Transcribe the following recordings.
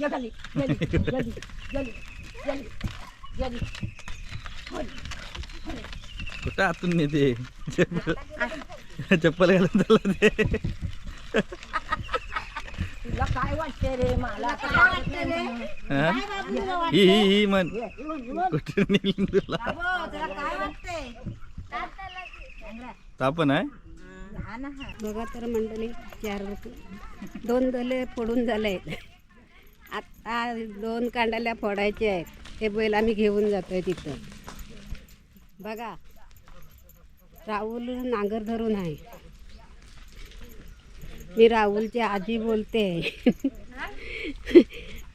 जल्दी कुठं आतून नेते? चप्पल चप्पल घालून चालला ते. तुला काय वाटते रे? मला आता काय वाटते रे? हा? ही ही ही म्हण. कुठे नेली तुला? बाबू, तुला काय तापण आहे? बघा तर मंडळी चार दोन दले फोडून झाले आता दोन कांडाल्या फोडायचे आहेत. ते बैल आम्ही घेऊन जातोय तिथं. बघा राहुल नांगर धरून आहे. मी राहुलची आजी बोलते.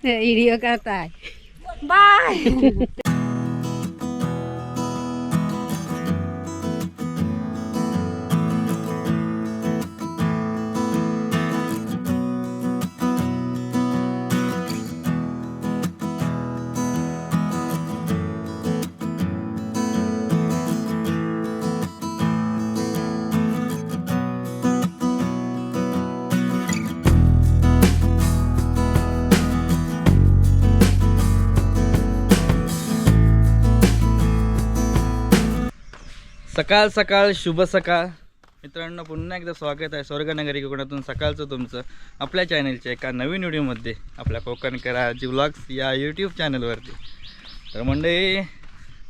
व्हिडिओ करताय. बाय! सकाळ सकाळ शुभ सकाळ. मित्रांनो पुन्हा एकदा स्वागत आहे स्वर्गनगरी कोकणातून सकाळचं तुमचं. आपल्या चॅनलच्या एका नवीन व्हिडिओमध्ये आपल्या कोकण करा जी व्लॉग्स या यूट्यूब चॅनलवरती तर म्हणजे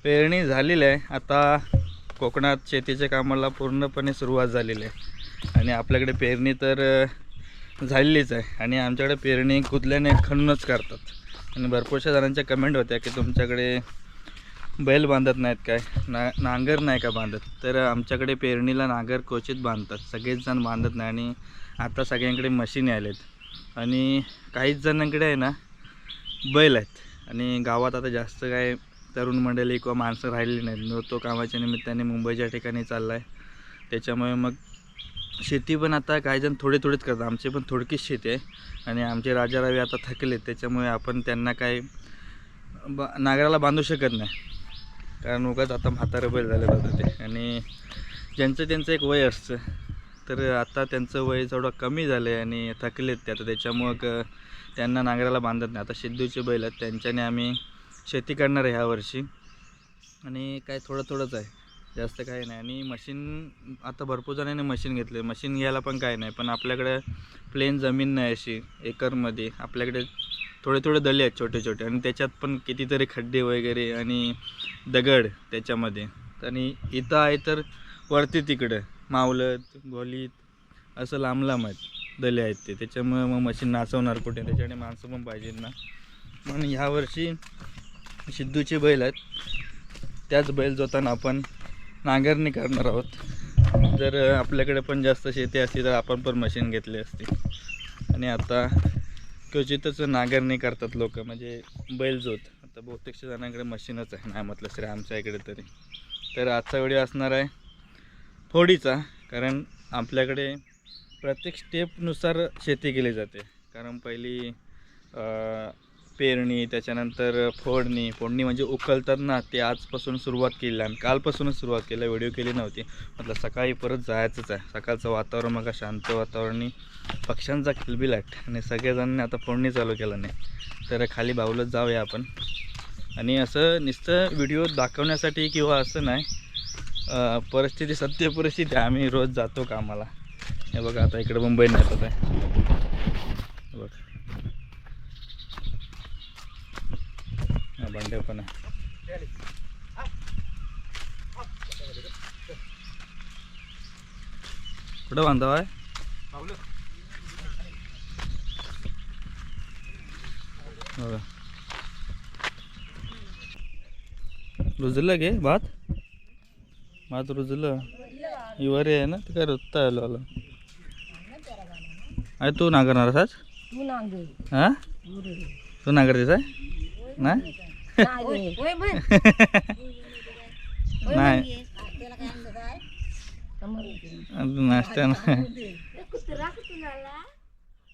पेरणी झालेली आहे. आता कोकणात शेतीच्या कामाला पूर्णपणे सुरुवात झालेली आहे. आणि आपल्याकडे पेरणी तर झालेलीच आहे. आणि आमच्याकडे पेरणी कुदल्याने खणूनच करतात. आणि भरपूरशा जणांच्या कमेंट होत्या की तुमच्याकडे बैल बांधत नाहीत काय? ना नांगर नाही का बांधत? तर आमच्याकडे पेरणीला नांगर क्वचित बांधतात. सगळेच जण बांधत नाही आणि आता सगळ्यांकडे मशीन आलेत. आणि काहीच जणांकडे आहे ना बैल आहेत. आणि गावात आता जास्त काय तरुण मंडळी किंवा माणसं राहिलेली नाहीत. न तो कामाच्या निमित्ताने मुंबईच्या ठिकाणी चालला आहे त्याच्यामुळे मग शेती पण आता काही जण थोडे थोडेच करतात. आमची पण थोडकीच शेती आहे. आणि आमचे राजा रवी आता थकलेत. त्याच्यामुळे आपण त्यांना काय बा नागराला बांधू शकत नाही. कारण उगाच आता म्हातारं बैल झाले होतं ते. आणि ज्यांचं त्यांचं एक वय असतं. तर आता त्यांचं वय थोडं कमी झालं आहे आणि थकलेत ते आता त्याच्यामुळं क- त्यांना नांगराला बांधत नाही. आता सिद्धूचे बैल आहेत त्यांच्याने आम्ही शेती करणार आहे ह्या वर्षी. आणि काय थोडं थोडंच आहे. जास्त काही नाही. आणि मशीन आता भरपूर जणांनी मशीन घेतले मशीन घ्यायला पण काय नाही. पण आपल्याकडे प्लेन जमीन नाही अशी एकरमध्ये. आपल्याकडे थोडे थोडे दले आहेत छोटे छोटे. आणि त्याच्यात पण कितीतरी खड्डे वगैरे आणि दगड त्याच्यामध्ये. आणि इथं आहे तर वरती तिकडं मावलत गोलीत असं लांब लांब आहेत दले आहेत ते. त्याच्यामुळे मग मशीन नाचवणार कुठे? त्याच्याकडे माणसं पण पाहिजेत ना. म्हणून ह्यावर्षी सिद्धूचे बैल आहेत. त्याच बैल जोताना आपण नांगरणी करणार आहोत. जर आपल्याकडे पण जास्त शेती असती तर आपण पण मशीन घेतली असती. आणि आता क्वचितच नांगरणी करतात लोक म्हणजे बैलजोत आता बहुतेकशा जणांकडे मशीनच आहे नाही म्हटलं श्री आमच्या इकडे तरी. तर आजचा व्हिडिओ असणार आहे फोडीचा कारण आपल्याकडे प्रत्येक स्टेपनुसार शेती केली जाते. कारण पहिली पेरणी त्याच्यानंतर फोडणी फोडणी म्हणजे उकलतात ना ते आजपासून सुरुवात केली आणि कालपासूनच सुरुवात केली. व्हिडिओ केली नव्हती. म्हटलं सकाळी परत जायचंच आहे. सकाळचं वातावरण मग शांत वातावरणी पक्ष्यांचा किलबिलाट आणि सगळेजणांनी आता फोडणी चालू केलं नाही. तर खाली बावलत जाऊया आपण. आणि असं नुसतं व्हिडिओ दाखवण्यासाठी किंवा असं नाही परिस्थिती सत्य परिस्थिती आहे. आम्ही रोज जातो कामाला. हे बघा आता इकडे मुंबई नाही आता बघ. हा, भांडे पण आहे. कुठं बांधावा आहे? बघा. रुजलं घे भात? भात रुजलं. ही वरी आहे ना ते काय रुजता आलं आलं आहे तू नांगरणार आज? तू नांगे हा. तू नांगरतेस आहे? नाही? नाही. नाश्ता नाही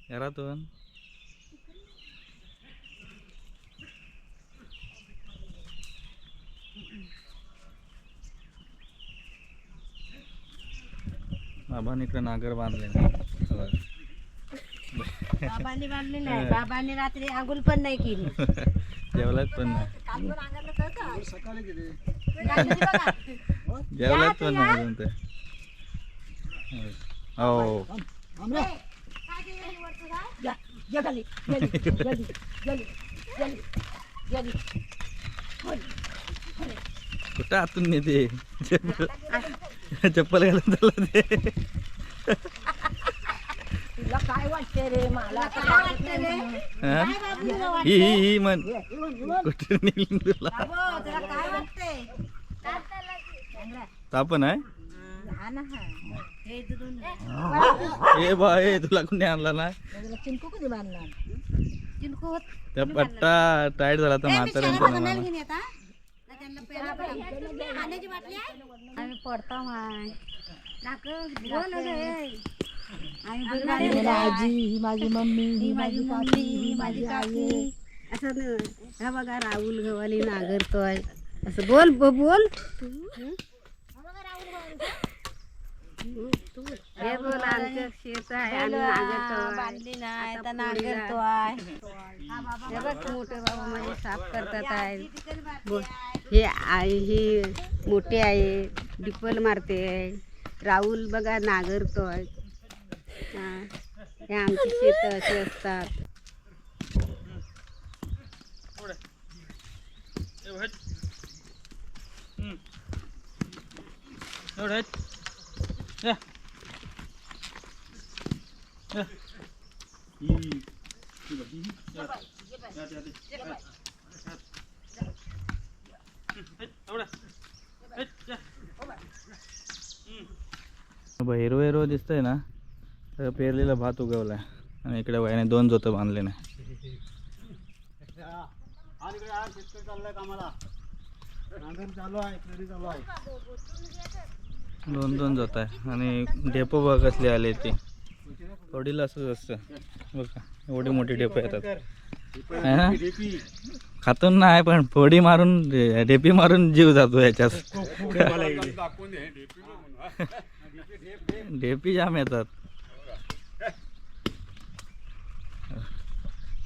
घरातून बाबांनी इकडे नागर बांधले बाबांनी बांधली नाही. बाबांनी रात्री आंघोळ पण नाही केली. जेवलात पण जेवलात पण नाही अजून ते. हो. हो. कुठं आतून नेते? चप्पल घालून चालला ते. काय वाटते रे मला? आता काय वाटते रे? हा? ही ही ही म्हण. कुठे नेली तुला? तुला काय वाटतंय? तापण आहे? हा हा. हे ए बा ए तुला कोणी आणला ना? तुला चिंकू कधी बांधणार चिंकू होत. त्या पट्टा टाईट झाला तर म्हाताऱ्यांचा ना मला घेऊन येता ना त्यांना पेला पाण्याची बाटली आहे? आम्ही पडतो माय. नाक बोल मला आजी ही माझी मम्मी ही माझी काकी ही माझी आई असं न- हा बघा राहुल गव्हाली नांगरतोय असं बोल ब- बोल. हं? हे बोल आमचं शेत आहे आम्ही नांगरतोय आता नांगरतोय हे बघ मोठे बाबा माझे साफ करतात आहे. बोल. हे आई ही मोठी आहे डिपल मारते. राहुल बघा नांगरतोय हा. हे आमची शेत अशी असतात एवढं या या. हिरवं हिरवं दिसतंय ना पेरलेला भात उगवलाय. आणि इकडे वयाने दोन जोतं बांधले नाही दोन दोन जोत आहे. आणि डेपो बघ कसले आले ते. थोडीला असंच असतं. बघा एवढी मोठी डेपो येतात. है? खातून नाही पण फोडी मारून डेपी मारून जीव जातो याच्यात. डेपी जाम येतात.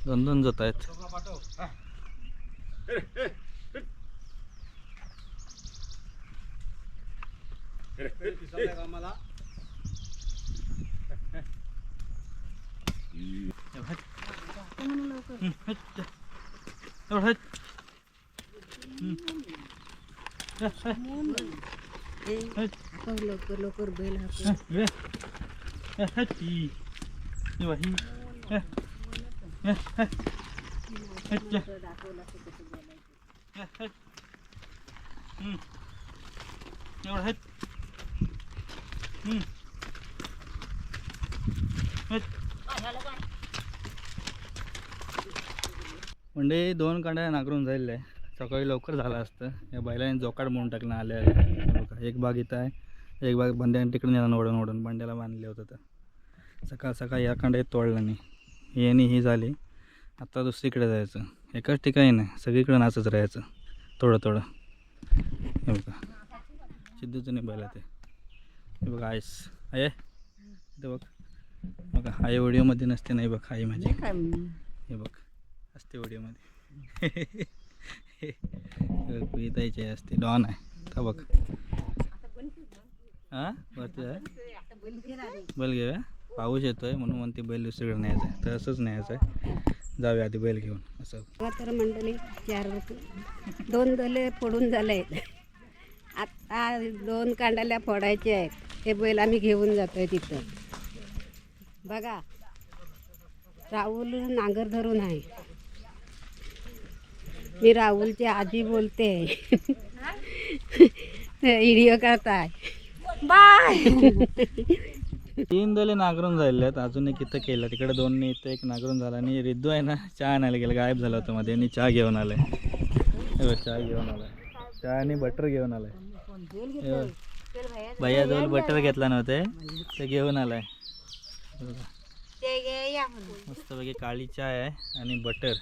दोन दोन जोत आहेत लवकर लवकर बैल म्हणजे दोन कांड्या नांगरून झालेले आहे सकाळी लवकर झालं असतं. या बैलाने जोकाड म्हणून टाकलं आल्या एक बाग इथं आहे. एक बाग बंड्याने तिकडे नेला ओढून ओढून बंड्याला बांधले होतं तर. सकाळ सकाळ या कांड्या तोडलं नाही. ही आणि ही झाली. आता दुसरीकडे जायचं. एकाच ठिकाणी नाही सगळीकडे नाचत राहायचं. थोडं थोडं. हे बघा. सिद्धूचं नाही बैला ते. हे बघा आईस. आहे ते बघ. बघा आई व्हिडिओमध्ये नसते नाही बघ आई माझी. हे बघ. असते व्हिडिओमध्ये पितायचे असते. डॉन आहे. का बघ. हां? आहे बैल घेऊया पाऊस येतोय म्हणून म्हणते बैल दुसरीकडे न्यायचं आहे. तर असंच न्यायचं आहे. जाऊया आधी बैल घेऊन. असं. तर मंडळी चार दोन दले फोडून झाले आता दोन कांडाल्या फोडायचे आहेत. ते बैल आम्ही घेऊन जातोय तिथं. बघा राहुल नांगर धरून आहे. मी राहुलची आजी बोलते. व्हिडिओ करताय. बाय! तीन दले नागरून झालेले आहेत. अजून एक इथं केलं. तिकडे दोन इथं एक नागरून झाला. आणि रिद्धू आहे ना चहा आणायला गेला. गायब झाला होता मध्ये. आणि चहा घेऊन आलाय. बघ, चहा घेऊन आलाय. चहा आणि बटर घेऊन आलाय. बघ. भैयाजवळ बटर घेतला नव्हते. ते घेऊन आलाय. बघा. मस्तपैकी काळी चाय आहे आणि बटर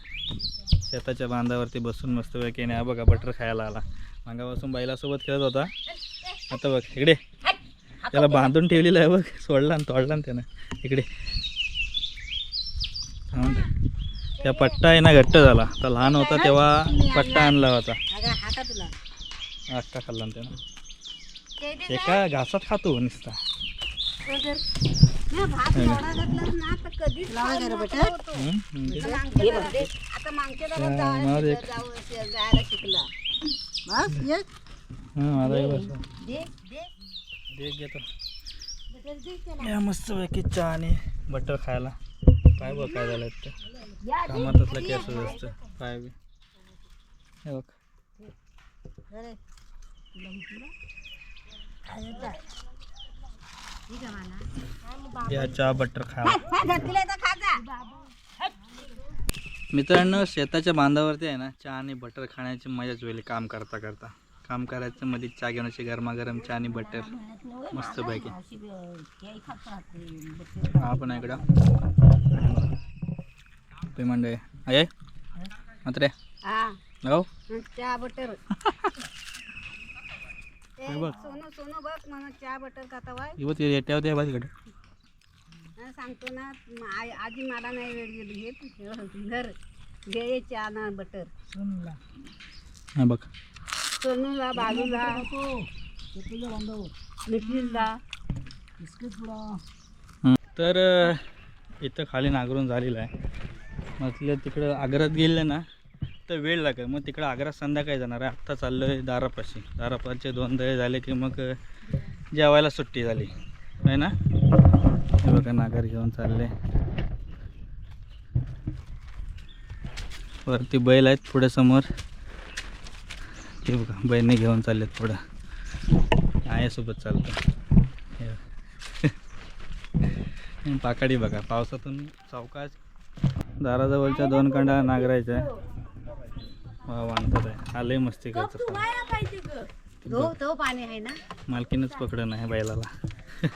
शेताच्या बांधावरती बसून मस्तपैकी हा बघा बटर खायला आला. मागापासून बैलासोबत खेळत होता. आता बघ इकडे. त्याला बांधून ठेवलेलं आहे बघ. सोडला आणि तोडला ना त्यानं. इकडे. हा. त्या पट्टा आहे ना घट्ट झाला. तर लहान होता तेव्हा पट्टा आणला होता. अक्का खाल्ला ना त्यानं. एका घासात खातो नुसता. म्हणजे? आता आता हा, एक. हा, माझा एक बस. दे घेतो. या मस्त पैकी चहा आणि बटर खायला. काय बघ काय झालं ते. कामात असलं की असंच असतं काय बी. हे बघ. या चहा बटर खा. मित्रांनो शेताच्या बांधावरती आहे ना चहा आणि बटर खाण्याची मजाच वेगळी काम करता करता. काम करायचं मध्ये चहा घेऊन अशी गरमागरम चहा आणि बटर मस्त पैकी. हा पण आहे इकडं मंडळी आहे मात्र हा. हो? चहा बटर बघ. सोनं सोनं बघ म्हणून चहा बटर खाता वाय. इवं ते रेट्या होत्या बघ इकडे. हा, सांगतो ना आजी मला नाही वेळ गेली घेत घर. घे चहा ना बटर हा बघ. सोनूला बाजूला निखिलला. तर इथं खाली नागरून झालेलं आहे. म्हटलं तिकडं आग्रात गेलं ना तर वेळ लागेल. मग तिकडं आग्रा संध्याकाळी जाणार आहे. आत्ता चाललो आहे दारापाशी. दारापाचे दोन दळे झाले की मग जेवायला सुट्टी झाली. आहे ना? हे बघा नागर घेऊन चालले. वरती बैल आहेत पुढे समोर. ते बघा बैलने घेऊन चाललेत पुढं. आयासोबत चालतं हे. पाकाडी बघा पावसातून सावकाश दाराजवळच्या दोन कांडा नागरायच्या. वा आहे. आलंय मस्ती करतो पाणी. आहे ना? मालकीनच पकडं नाही बैलाला. हो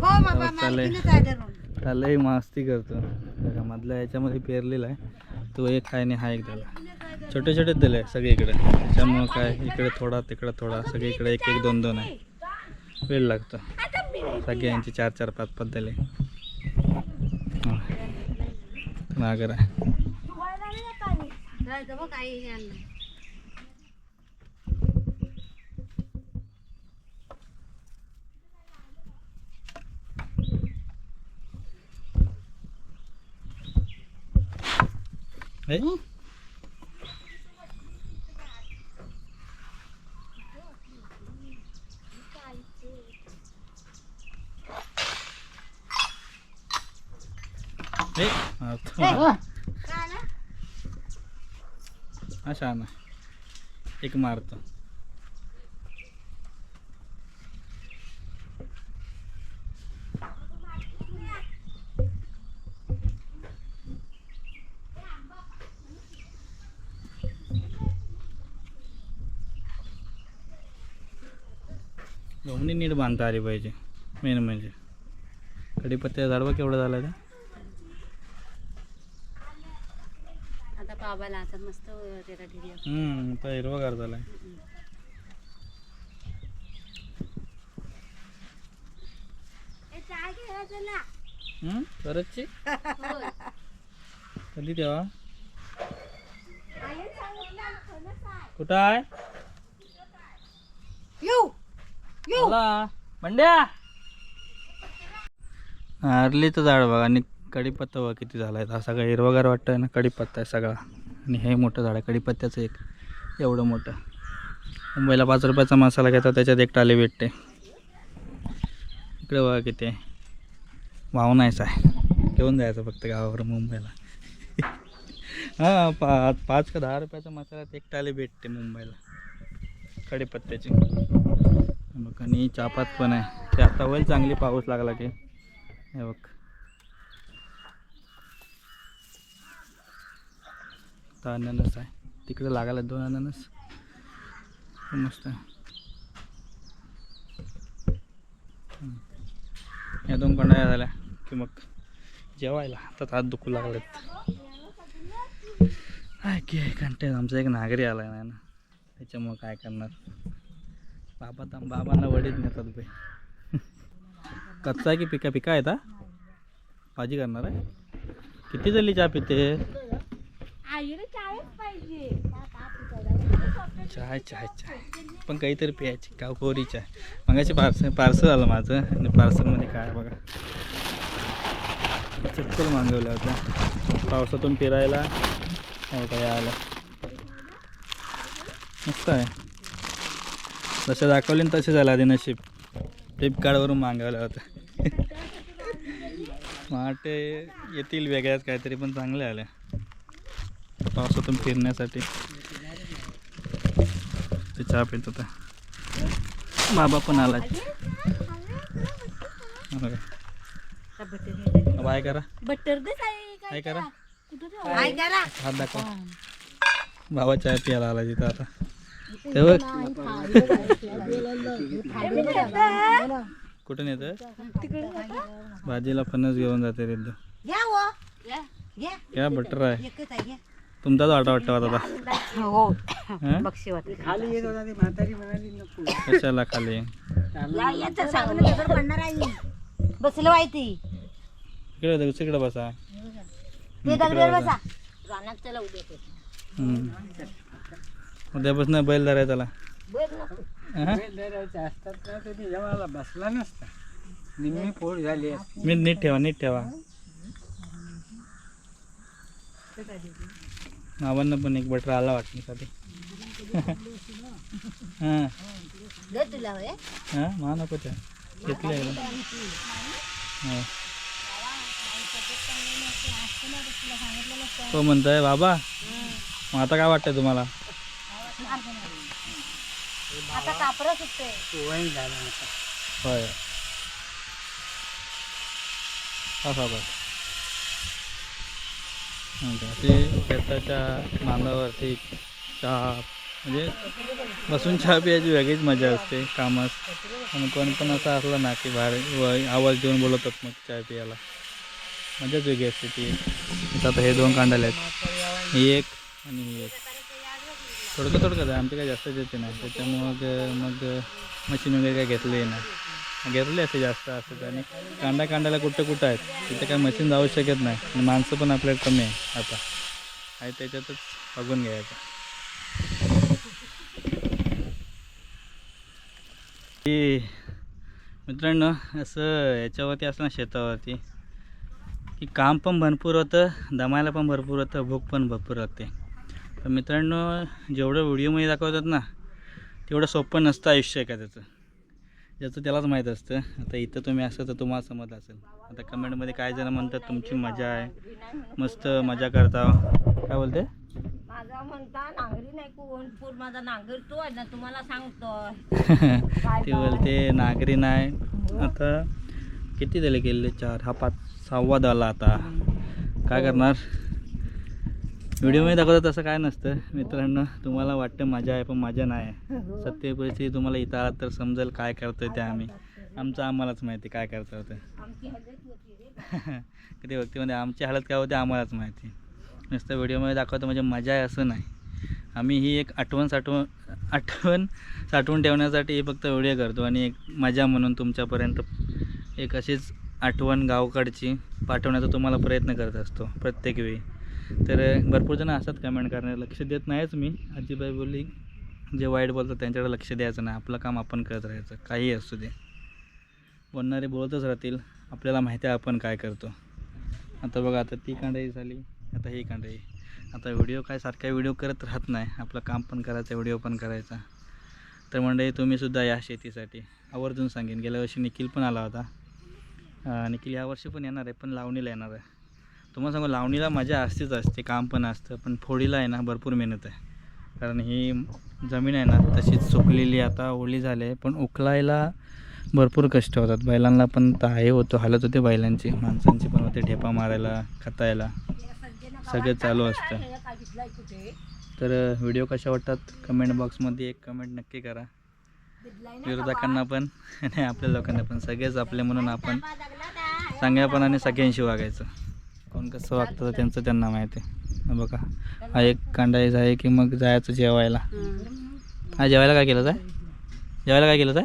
बाबा चाललंय. मालकीनंच आहे धरून. त्यालाही मस्ती करतो. बघा मधल्या याच्यामध्ये पेरलेला आहे. तो एक आणि हा एक त्याला छोटे छोटे दिले आहे सगळीकडे. त्याच्यामुळं काय इकडे थोडा तिकडे थोडा सगळीकडे एक एक दोन दोन आहे. वेळ लागतो. सगळ्यांची चार चार पाच पाच दिले. नागर आहे जायचं बघ काही हे आणलं. हे? हे, हा, तो. का ना? छान एक मारतो. गमणी नीट बांधता आली पाहिजे. मेन म्हणजे. कडीपत्त्या झाडवा केवढं झालं ते आता बाबाला आता मस्त त्याला ठेवूया. हम्म आता हिरवागार झालाय. हम्म कधी तेव्हा कुठं आहे? येऊ आला. बंड्या हारलीचं झाड बघा आणि कडीपत्ता बघा किती झाला आहे हा सगळा हिरवागार आहे ना कडीपत्ता आहे सगळा. आणि हे मोठं झाड आहे कडीपत्त्याचं एक. एवढं मोठं. मुंबईला पाच रुपयाचा मसाला घेतात त्याच्यात एक टाली भेटते. इकडे बघा किती आहे. वाहनायचं आहे. घेऊन जायचं फक्त गावावर मुंबईला. हां पा पाच का दहा रुपयाचा मसाल्यात एक टाली भेटते मुंबईला. कडीपत्त्याची. बघ आणि चापात पण आहे. ते आता होईल चांगली पाऊस लागला की. हे बघ. आता अननस आहे. तिकडे लागायला दोन अननस. मस्त आहे. या दोन कंडा झाल्या की मग जेवायला. आता हात दुखू लागलेत. काय की कंटेन आमचा एक नागरी आला नाही ना. त्याच्यामुळं काय करणार? बाबा तर बाबांना वडीत नेतात बाई. कच्चा आहे की पिका पिका आहेत हा भाजी करणार आहे? किती झाली चहा पिते? आईला चाळीस पाहिजे. चाय चाय चाय पण काहीतरी प्यायची का कोरी चाय मगाशी पार्सल पार्सल आलं माझं आणि पार्सलमध्ये काय बघा. चप्पल मागवलं होतं पावसातून फिरायला. हो, काय आलं. मस्त आहे. जसे दाखवले ना तसे झालं आधी नशीब. फ्लिपकार्टवरून मागवलं होतं स्मार्ट येतील वेगळ्याच काहीतरी पण चांगले आलं पावसातून फिरण्यासाठी. ते चहा पित होता. बाबा पण आला बाय करा. बटर काय करा. काय करा. हात दाखवा. बाबा चाय प्यायला आला तिथं आता. ते बघ. कुठून येतं? भाजीला फणस घेऊन जाते घ्या वो घ्या क्या बटर आहे. तुमचाच वाटा वाटतं आता. हो. हं? खाली येत होता ती म्हातारी म्हणाली नको. कशाला खाली? बसलं माहिती इकडे दुसरीकडे बसा. ते दगडीवर बसा. रानात चला उद्या ते. हम्म. उद्यापासून बैल धराय त्याला. हं? धरायचं असतात ना बसला नसता. निम्मी फोड झाली असती. मी नीट ठेवा नीट ठेवा. मामांना पण एक बटर आला हां. तुला होय हां मा नको त्या. घेतले हो. तो म्हणतोय बाबा मग आता काय वाटतंय तुम्हाला? आता कापरं सुटतंय. वय झाला आता. होय. हा बाबा ते शेताच्या मांदावरती चहा म्हणजे बसून चहा प्यायची वेगळीच मजा असते कामास आणि कोण पण असं असलं ना की भारी व- आवाज देऊन बोलवतात मग चहा प्यायला. मजाच वेगळी असते ती आता हे दोन कांडाले आहेत. ही एक आणि ही एक. थोडकं थोडकं आमचे काही जास्त येते नाही. त्याच्यामुळं मग मग मशीन वगैरे काय घेतले नाही. घेतले असे जास्त असतात आणि कांदा कांडायला कुठं कुठं आहेत? तिथे काय मशीन जाऊ शकत नाही. आणि माणसं पण आपल्याकडे कमी आहे आता. आणि त्याच्यातच बघून घ्यायचं. की मित्रांनो असं याच्यावरती असं ना शेतावरती. की काम पण भरपूर होतं दमायला पण भरपूर होतं भूक पण भरपूर लागते तर मित्रांनो जेवढं व्हिडिओमध्ये दाखवतात ना तेवढं सोपं नसतं आयुष्य आहे का त्याचं ज्याचं त्यालाच माहीत असतं. आता इथं तुम्ही असं तर तुम्हाला समजलं असेल. आता कमेंटमध्ये काय जण म्हणतात तुमची मजा आहे. मस्त मजा करता. काय बोलते? माझा म्हणता नांगरी नाही कोण. पूर माझा नांगर तो आहे ना तुम्हाला सांगतो. ते बोलते नागरी नाही. आता किती झाले गेले? चार हा पाच सहावा झाला आता. काय करणार? व्हिडिओमध्ये दाखवतात तसं काय नसतं. मित्रांनो तुम्हाला वाटतं मजा आहे पण मजा नाही. आहे सत्य परिस्थिती तुम्हाला इथं आलात तर समजेल काय करतोय ते आम्ही. आमचं आम्हालाच माहिती काय करता होतं आमची कधी व्यक्तीमध्ये आमची हालत काय होते आम्हालाच माहिती. नुसतं व्हिडिओमध्ये दाखवतो म्हणजे मजा आहे असं नाही. आम्ही ही एक आठवण साठवण आठवण साठवून ठेवण्यासाठी फक्त व्हिडिओ करतो आणि एक मजा म्हणून तुमच्यापर्यंत एक अशीच आठवण गावकडची पाठवण्याचा तुम्हाला प्रयत्न करत असतो प्रत्येक वेळी. तर भरपूर जण असतात कमेंट करण्याला. लक्ष देत नाहीच मी. आजीबाई बोलली जे वाईट बोलतात त्यांच्याकडे लक्ष द्यायचं नाही. आपलं काम आपण करत राहायचं. काही असू दे. बोलणारे बोलतच राहतील. आपल्याला माहिती आहे आपण काय करतो. आता बघा आता ती कांडाई झाली. आता ही कांडाई. आता व्हिडिओ काय सारखा व्हिडिओ करत राहत नाही. आपलं काम पण करायचं व्हिडिओ पण करायचा. तर मंडळी तुम्हीसुद्धा या शेतीसाठी. आवर्जून सांगेन. गेल्या वर्षी निखिल पण आला होता. निखिल या वर्षी पण येणार आहे पण लावणीला येणार आहे. तुम्हाला सांगू लावणीला मजा असतेच असते काम पण असतं पण फोडीला आहे ना भरपूर मेहनत आहे. कारण ही जमीन आहे ना तशीच सुकलेली आता ओली झाली आहे पण उकलायला भरपूर कष्ट होतात. बैलांना पण तर हे होतो हालत होते बैलांची माणसांची पण होते ठेपा मारायला खतायला. सगळं चालू असतं. तर व्हिडिओ कशा वाटतात? कमेंट बॉक्समध्ये एक कमेंट नक्की करा. विरोधकांना पण आणि आपल्या लोकांना पण. सगळेच आपले म्हणून आपण चांगल्यापणाने सगळ्यांशी वागायचं. कोण कसं वागतं त्यांचं त्यांना माहिती आहे. बघा हा एक कांडायचा आहे की मग जायचं जेवायला. हा जेवायला काय केलं आहे? जेवायला काय केलं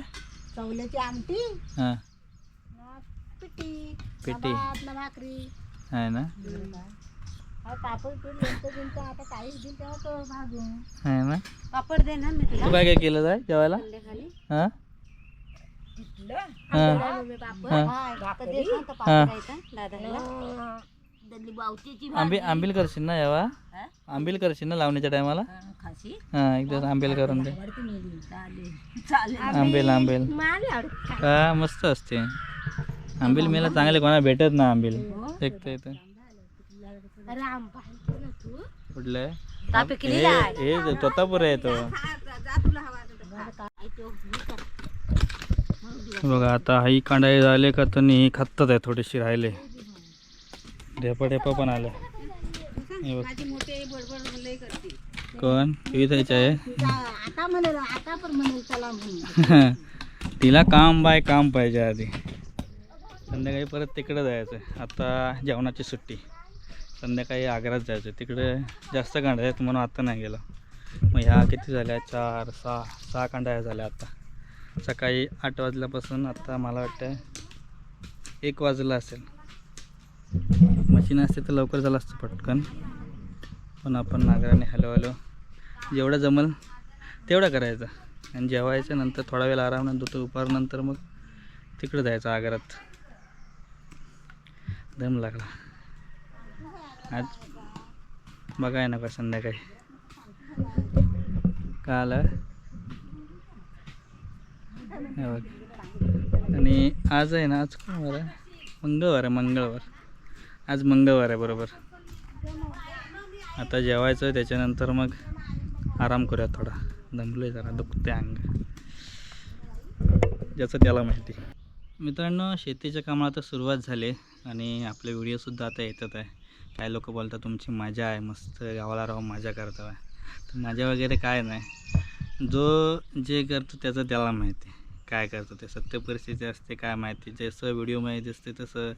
चवल्याची आमटी हां. भाकरी. आहे ना? पापड आहे ना? दे ना मी तुला. तू काय काय केलं जाय जेवायला? संध्याकाळी. हां? हां. दे ना तर हा. पापड दादाला त्यातली आंबी आंबील करशील ना यावा हा? आंबील करशील ना लावणीच्या टायमाला खाशी. हां एकदा आंबील करून दे. चालेल. चालेल. आंबील आंबील. मला का? मस्त असते. आंबील मेला चांगले कोणा भेटत ना आंबील. एक तर इथं राम पाहिजे ना तू? कुठलं? आहे? तापे हे हे तोतापूर आहे तो. बघा आता ही कांडाई झाले का तर ही खत्तच आहे थोडीशी राहिले. ढेपा ढेपा पण आले कोण? व्ही आहे? तिला काम बाय काम पाहिजे आधी. संध्याकाळी परत तिकडे जायचं आता जेवणाची सुट्टी. संध्याकाळी आग्र्यात जायचं तिकडे जास्त कांड्या आहेत म्हणून आता नाही गेलो. मग ह्या किती झाल्या? चार सहा सहा कांड्या झाल्या आता. सकाळी आठ वाजल्यापासून आता मला वाटतं एक वाजला असेल. मशीन असते तर लवकर झालं असतं पटकन. पण आपण नागराने हॅलो हॅलो जेवढं जमल तेवढं करायचं. आणि जेवायचं नंतर थोडा वेळ आराम नंतर दुपारनंतर मग तिकडं जायचं आगारात. दम लागला. आज बघाय नका संध्याकाळी. का आलं? आणि आज आहे ना आज कोण वार आहे? मंगळवार आहे मंगळवार. आज मंगळवार आहे बरोबर. आता जेवायचं त्याच्यानंतर मग आराम करूया थोडा. दमलोय जरा दुखते अंग. ज्याचं त्याला माहिती. मित्रांनो शेतीच्या कामाला आता सुरुवात झाली आणि आपले व्हिडिओसुद्धा आता येतात आहे. काही लोक बोलतात तुमची मजा आहे मस्त गावाला राहून मजा करतो आहे. तर मजा वगैरे काय नाही. जो जे करतो त्याचं त्याला माहिती. काय करतो ते? सत्य परिस्थिती असते काय माहिती? जसं व्हिडिओमध्ये दिसते तसं.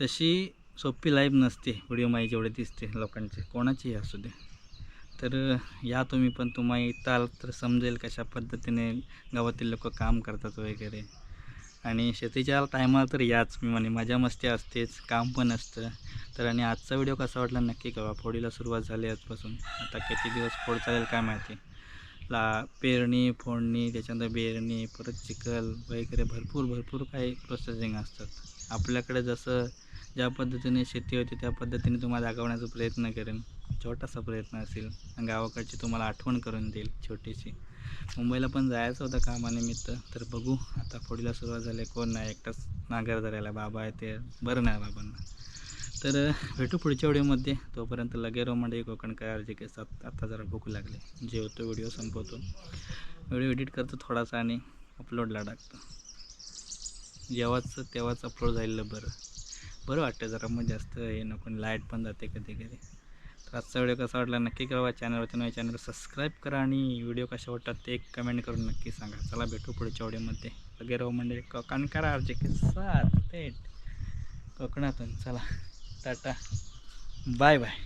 तशी सोपी लाईफ नसते. व्हिडिओ व्हिडिओमध्ये जेवढे दिसते लोकांचे. कोणाचीही असू दे. तर या तुम्ही पण तुम्हा येताल तर समजेल कशा पद्धतीने गावातील लोक काम करतात वगैरे. आणि शेतीच्या टायमाला तर याच मी म्हणे मजा मस्ती असतेच काम पण असतं. तर आणि आजचा व्हिडिओ कसा वाटला नक्की कळवा. फोडीला सुरुवात झाली आजपासून. आता किती दिवस फोड चालेल काय माहिती. ला पेरणी फोडणी त्याच्यानंतर बेरणी परत चिखल वगैरे भरपूर भरपूर काही प्रोसेसिंग असतात. आपल्याकडे जसं ज्या पद्धतीने शेती होती त्या पद्धतीने तुम्हाला दाखवण्याचा प्रयत्न करेन. छोटासा प्रयत्न असेल आणि गावाकडची तुम्हाला आठवण करून देईल छोटीशी. मुंबईला पण जायचं होतं कामानिमित्त तर बघू आता फोडीला सुरुवात झाली कोण नाही. एकटाच नागर धरायला बाबा आहे ते बरं नाही बाबांना. तर भेटू पुढच्या व्हिडिओमध्ये. तोपर्यंत लगे म्हणजे कोकण काय जे की सात आता जरा भूक लागली. जेवतो व्हिडिओ संपवतो. व्हिडिओ एडिट करतो थोडासा आणि अपलोडला टाकतो. जेव्हाच तेव्हाच अपलोड झालेलं बरं. बरं वाटतं जरा मग जास्त हे नको लाइट पण जाते कधी कधी. तर आजचा व्हिडिओ कसा वाटला नक्की कळवा चॅनलवरती नव्या चॅनल सबस्क्राईब करा आणि व्हिडिओ कशा वाटतात ते एक कमेंट करून नक्की सांगा. चला भेटू पुढच्या व्हिडिओमध्ये. वगैरे म्हणजे कोकण करा आरचे की सात थेट कोकणातून चला टाटा. Bye bye.